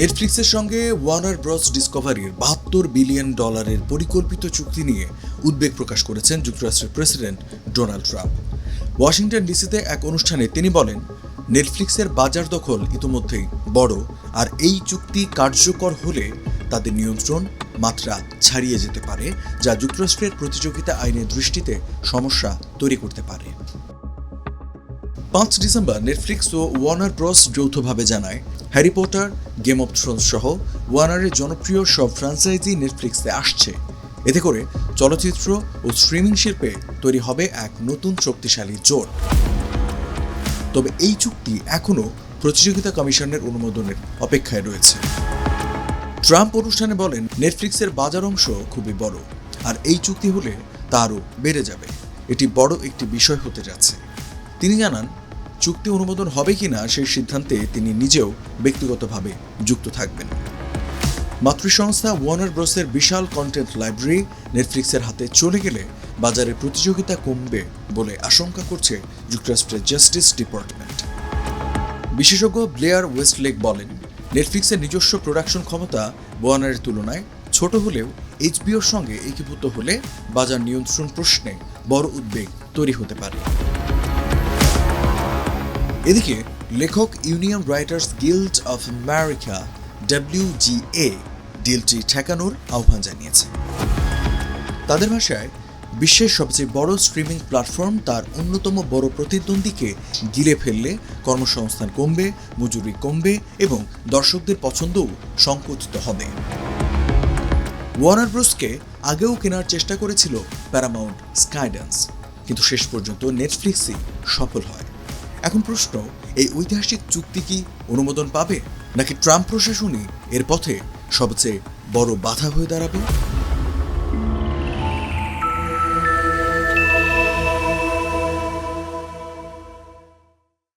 নেটফ্লিক্সের সঙ্গে Warner Bros ডিসকভারির বাহাত্তর billion ডলারের পরিকল্পিত চুক্তি নিয়ে উদ্বেগ প্রকাশ করেছেন যুক্তরাষ্ট্রের প্রেসিডেন্ট ডোনাল্ড ট্রাম্প। ওয়াশিংটন ডিসিতে এক অনুষ্ঠানে তিনি বলেন নেটফ্লিক্সের বাজার দখল ইতোমধ্যেই বড়, আর এই চুক্তি কার্যকর হলে তাদের নিয়ন্ত্রণ মাত্রা ছাড়িয়ে যেতে পারে, যা যুক্তরাষ্ট্রের প্রতিযোগিতা আইনের দৃষ্টিতে সমস্যা তৈরি করতে পারে। পাঁচ ডিসেম্বর নেটফ্লিক্স ও ওয়ার্নার ব্রস যৌথভাবে জানায়, Harry Potter Game of Thrones সহ ওয়ার্নারের জনপ্রিয় সব ফ্র্যাঞ্চাইজি নেটফ্লিক্সে আসছে। এতে করে চলচ্চিত্র ও স্ট্রিমিং শিল্পে তৈরি হবে এক নতুন শক্তিশালী জোট। তবে এই চুক্তি এখনও প্রতিযোগিতা কমিশনের অনুমোদনের অপেক্ষায় রয়েছে। ট্রাম্প অনুষ্ঠানে বলেন নেটফ্লিক্সের বাজার অংশ খুবই বড়, আর এই চুক্তি হলে তা আরও বেড়ে যাবে। এটি বড় একটি বিষয় হতে যাচ্ছে। তিনি জানান চুক্তি অনুমোদন হবে কিনা সেই সিদ্ধান্তে তিনি নিজেও ব্যক্তিগতভাবে যুক্ত থাকবেন। মাতৃসংস্থা ওয়ার্নার ব্রসের বিশাল কন্টেন্ট লাইব্রেরি নেটফ্লিক্সের হাতে চলে গেলে বাজারে প্রতিযোগিতা কমবে বলে আশঙ্কা করছে যুক্তরাষ্ট্রের জাস্টিস ডিপার্টমেন্ট বিশেষজ্ঞ ব্লেয়ার ওয়েস্টলেক বলেন নেটফ্লিক্সের নিজস্ব প্রোডাকশন ক্ষমতা ওয়ার্নারের তুলনায় ছোট হলেও এইচবিওর সঙ্গে একীভূত হলে বাজার নিয়ন্ত্রণ প্রশ্নে বড় উদ্বেগ তৈরি হতে পারে। এদিকে, লেখক union Writers Guild of America WGA ডিলটি ঠেকানোর আহ্বান জানিয়েছে। তাদের ভাষায়, বিশ্বের সবচেয়ে বড় স্ট্রিমিং প্ল্যাটফর্ম তার অন্যতম বড় প্রতিদ্বন্দ্বীকে গিলে ফেললে, কর্মসংস্থান কমবে, মজুরি কমবে এবং দর্শকদের পছন্দও সংকুচিত হবে। ওয়ার্নার ব্রুসকে আগেও কেনার চেষ্টা করেছিল প্যারামাউন্ট স্কাইডান্স কিন্তু শেষ পর্যন্ত নেটফ্লিক্সই সফল হয়। এখন প্রশ্ন, এই ঐতিহাসিক চুক্তি কি অনুমোদন পাবে? নাকি ট্রাম্প প্রশাসনই এর পথে সবচেয়ে বড় বাধা হয়ে দাঁড়াবে?